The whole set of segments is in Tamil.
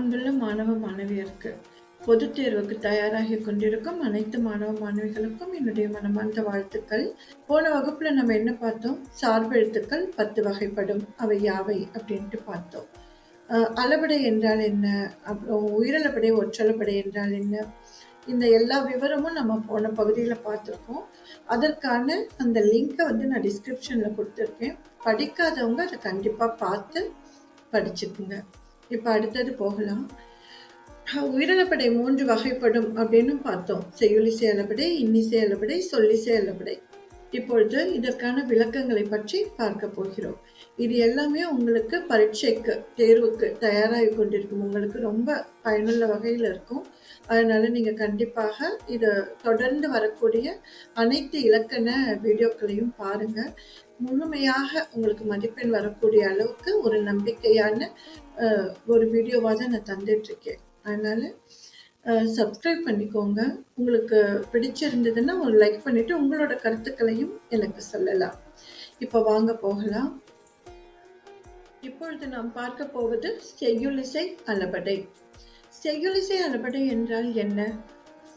அன்புள்ள மாணவ மாணவியருக்கு பொதுத் தேர்வுக்கு தயாராகி கொண்டிருக்கும் அனைத்து மாணவ மாணவிகளுக்கும் என்னுடைய மனமார்ந்த வாழ்த்துக்கள். போன வகுப்புல நம்ம என்ன பார்த்தோம்? சார்பெழுத்துக்கள் பத்து வகைப்படும். அவை யாவை அப்படின்ட்டு பார்த்தோம். அளபடை என்றால் என்ன? அப்புறம் உயிரளபடை ஒற்றளபடை என்றால் என்ன? இந்த எல்லா விவரமும் நம்ம போன பகுதியில் பார்த்துருக்கோம். அதற்கான அந்த லிங்கை வந்து நான் டிஸ்கிரிப்ஷனில் கொடுத்துருக்கேன். படிக்காதவங்க அதை கண்டிப்பாக பார்த்து படிச்சுக்குங்க. இப்போ அடுத்தது போகலாம். உயிரிழப்படை மூன்று வகைப்படும் அப்படின்னு பார்த்தோம். செய்யுளிசை செயலப்படை இன்னிசை அளபடை சொல்லிசை செயலப்படை. இப்பொழுது இதற்கான விளக்கங்களை பற்றி பார்க்க போகிறோம். இது எல்லாமே உங்களுக்கு பரீட்சைக்கு தேர்வுக்கு தயாராகி கொண்டிருக்கும். உங்களுக்கு ரொம்ப பயனுள்ள வகையில் இருக்கும். அதனால நீங்கள் கண்டிப்பாக இதை தொடர்ந்து வரக்கூடிய அனைத்து இலக்கண வீடியோக்களையும் பாருங்கள் முழுமையாக உங்களுக்கு மதிப்பெண் வரக்கூடிய அளவுக்கு ஒரு நம்பிக்கையான ஒரு வீடியோவாக தான் நான் தந்துட்டுருக்கேன். இருக்கேன் சப்ஸ்கிரைப் பண்ணிக்கோங்க. உங்களுக்கு பிடிச்சிருந்ததுன்னா ஒரு லைக் பண்ணிவிட்டு உங்களோட கருத்துக்களையும் எனக்கு சொல்லலாம். இப்போ வாங்க போகலாம். இப்பொழுது நாம் பார்க்க போவது செய்யுளிசை அளபடை. செய்யுளிசை அளபடை என்றால் என்ன?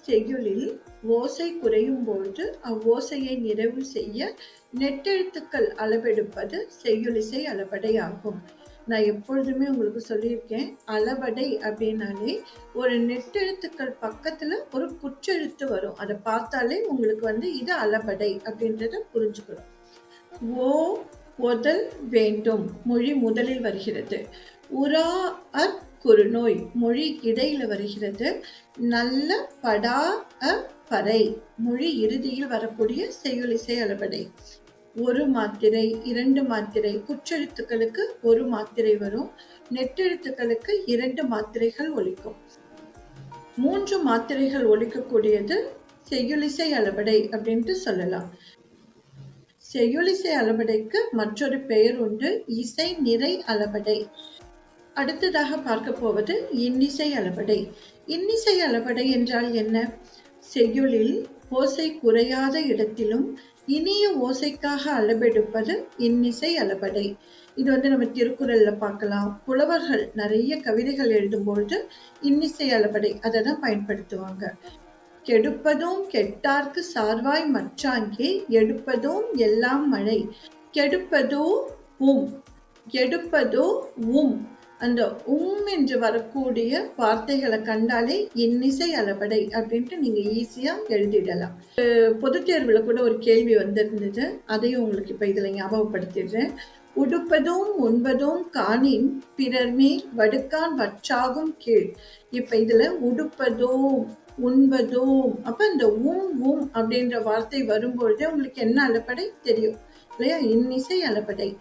செய்யுளில் ஓசை குறையும் பொழுது அவ்வோசையை நிறைவு செய்ய நெட்டெழுத்துக்கள் அளவெடுப்பது செய்யுளிசை அளபடை ஆகும். நான் எப்பொழுதுமே உங்களுக்கு சொல்லியிருக்கேன் அளபடை அப்படின்னாலே ஒரு நெட்டெழுத்துக்கள் பக்கத்துல ஒரு குற்றெழுத்து வரும். அதை பார்த்தாலே உங்களுக்கு வந்து இது அளபடை அப்படின்றத புரிஞ்சுக்கணும். ஓ ஒதல் வேண்டும். மொழி முதலில் வருகிறது. உரா அர் குறுநோய். மொழி இடையில வருகிறது. நல்ல படா அ பறை. மொழி இறுதியில் வரக்கூடிய செய்யுளிசை அளபடை ஒரு மாத்திரை இரண்டு மாத்திரை. குற்றெழுத்துக்களுக்கு ஒரு மாத்திரை வரும். நெட்டெழுத்துக்களுக்கு இரண்டு மாத்திரைகள் ஒலிக்கும். மூன்று மாத்திரைகள் ஒழிக்கக்கூடியது செய்யுளிசை அளபடை அப்படின்ட்டு சொல்லலாம். செய்யுளிசை அளபடைக்கு மற்றொரு பெயர் உண்டு இசை நிறை அளபடை. அடுத்ததாக பார்க்க போவது இன்னிசை அளபடை. இன்னிசை அளபடை என்றால் என்ன? செய்யுளில் ஓசை குறையாத இடத்திலும் இனிய ஓசைக்காக அளபெடுப்பது இன்னிசை அளபடை. இது வந்து நம்ம திருக்குறள்ல பார்க்கலாம். புலவர்கள் நிறைய கவிதைகள் எழுதும்பொழுது இன்னிசை அளபடை அதை தான் பயன்படுத்துவாங்க. கெடுப்பதும் கெட்டார்க்கு சார்வாய் மற்றாங்கே எடுப்பதும் எல்லாம் மழை. கெடுப்பதோ உம் கெடுப்பதோ உம். அந்த உம் என்று வரக்கூடிய வார்த்தைகளை கண்டாலே இன்னிசை அளபடை அப்படின்ட்டு நீங்க ஈஸியா எழுதிடலாம். பொது தேர்வுல கூட ஒரு கேள்வி வந்திருந்தது. அதையும் உங்களுக்கு இப்ப இதுல ஞாபகப்படுத்திடுறேன். உடுப்பதும் உண்பதும் காணின் பிறர் மேல் வடுக்கான் வற்றாகும் கீழ். இப்ப இதுல உடுப்பதோ உண்பதோம். அப்ப இந்த ஊம் ஊம் அப்படின்ற வார்த்தை வரும்பொழுதே உங்களுக்கு என்ன அலப்படை? தெரியும். இல்லையா? இன்னிசை அலப்படை.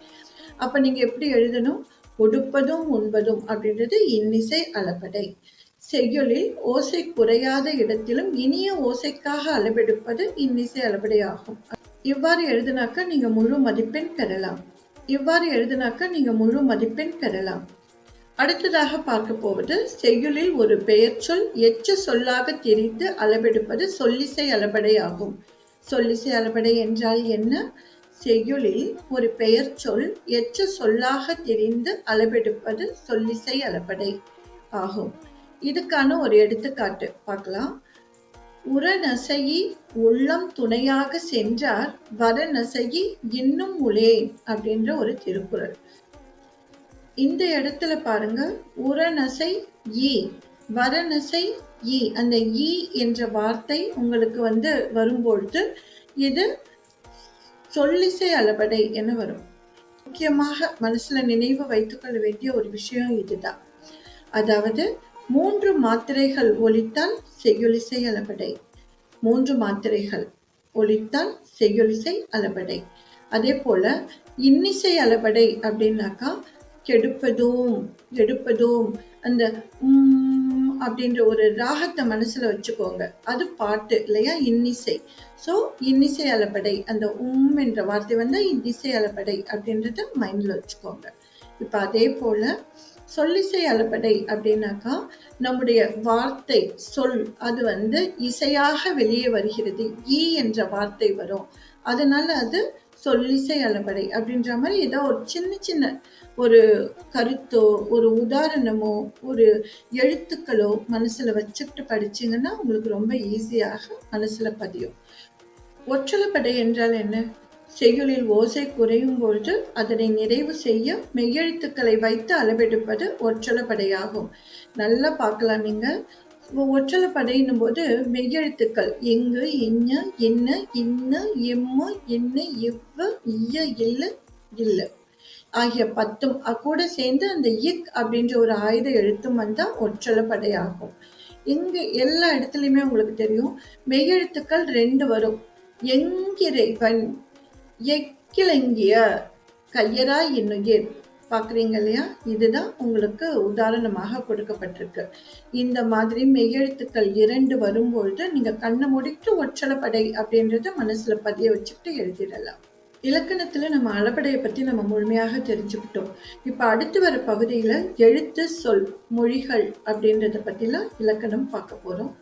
அப்ப நீங்க எப்படி எழுதணும்? உடுப்பதும் உண்பதும் அப்படின்றது இன்னிசை அலப்படை. செய்யுளில் ஓசை குறையாத இடத்திலும் இனிய ஓசைக்காக அளவெடுப்பது இன்னிசை அளபடை ஆகும் இவ்வாறு எழுதினாக்க நீங்க முழு மதிப்பெண் பெறலாம். இவ்வாறு எழுதினாக்க நீங்க முழு மதிப்பெண் பெறலாம். அடுத்ததாக பார்க்க போவது செய்யுளில் ஒரு பெயர் சொல் எச்ச சொல்லாக திரித்து அளவெடுப்பது சொல்லிசை அளபடை ஆகும். சொல்லிசை அளபடை என்றால் என்ன? செய்யுளில் ஒரு பெயர் சொல் எச்ச சொல்லாக தெரிந்து அளவெடுப்பது சொல்லிசை அளபடை ஆகும். இதுக்கான ஒரு எடுத்துக்காட்டு பார்க்கலாம். உரநசையி உள்ளம் துணையாக சென்றார் வரநசையி இன்னும் உளேன் அப்படின்ற ஒரு திருக்குறள். இந்த இடத்துல பாருங்க உரநசை ஈ வரநசை ஈ. அந்த ஈ என்ற வார்த்தை உங்களுக்கு வந்து வரும்பொழுது இது சொல்லிசை அளபடை என வரும். முக்கியமாக மனசுல நினைவு வைத்துக்கொள்ள வேண்டிய ஒரு விஷயம் இதுதான். அதாவது மூன்று மாத்திரைகள் ஒலித்தால் செய்யொலிசை அளபடை. மூன்று மாத்திரைகள் ஒலித்தால் செய்யொலிசை அளபடை. அதே போல இன்னிசை அளபடை அப்படின்னாக்கா கெடுப்பதும் எடுப்பதும் அந்த உம் அப்படின்ற ஒரு ராகத்தை மனசுல வச்சுக்கோங்க. அது பாட்டு இல்லையா? இன்னிசை. ஸோ இன்னிசை அலப்படை அந்த உம் என்ற வார்த்தை வந்து இன்னிசை அளபடை அப்படின்றத மைண்ட்ல வச்சுக்கோங்க. இப்போ அதே போல் சொல்லிசை அளப்படை அப்படின்னாக்கா நம்முடைய வார்த்தை சொல் அது வந்து இசையாக வெளியே வருகிறது. ஈ என்ற வார்த்தை வரும். அதனால அது சொல்லிசை அளப்படை அப்படின்ற மாதிரி ஏதோ ஒரு சின்ன சின்ன ஒரு கருத்தோ ஒரு உதாரணமோ ஒரு எழுத்துக்களோ மனசுல வச்சுக்கிட்டு படிச்சிங்கன்னா உங்களுக்கு ரொம்ப ஈஸியாக மனசுல பதியும். ஒற்றலப்படை என்றால் என்ன? செய்யுளில் ஓசை குறையும் பொழுது அதனை நிறைவு செய்ய மெய்யெழுத்துக்களை வைத்து அளவெடுப்பது ஒற்றலப்படையாகும். நல்லா பார்க்கலாம் நீங்கள் ஒற்றலப்படையினும் போது மெய்யெழுத்துக்கள் எங்கு இஞ்ச என்ன இன்ன எம்மு என்ன இவ்வ இய இல்ல இல்லை ஆகிய பத்தும் கூட சேர்ந்து அந்த இக் அப்படின்ற ஒரு ஆயுத எழுத்தும் வந்தால் ஒற்றலப்படையாகும். இங்கு எல்லா இடத்துலையுமே உங்களுக்கு தெரியும். மெய்யெழுத்துக்கள் ரெண்டு வரும். எங்கிறைவன் எக்கிலங்கிய கையரா இன்னுயிர் பார்க்குறீங்க இல்லையா இதுதான் உங்களுக்கு உதாரணமாக கொடுக்கப்பட்டிருக்கு. இந்த மாதிரி மெய்யெழுத்துக்கள் இரண்டு வரும்பொழுது நீங்கள் கண்ணை முடித்து ஒற்றலப்படை அப்படின்றத மனசில் பதிய வச்சுக்கிட்டு எழுதிடலாம். இலக்கணத்தில் நம்ம அளபடையை பற்றி நம்ம முழுமையாக தெரிஞ்சுக்கிட்டோம். இப்போ அடுத்து வர பகுதியில் எழுத்து சொல் மொழிகள் அப்படின்றத பற்றிலாம் இலக்கணம் பார்க்க போகிறோம்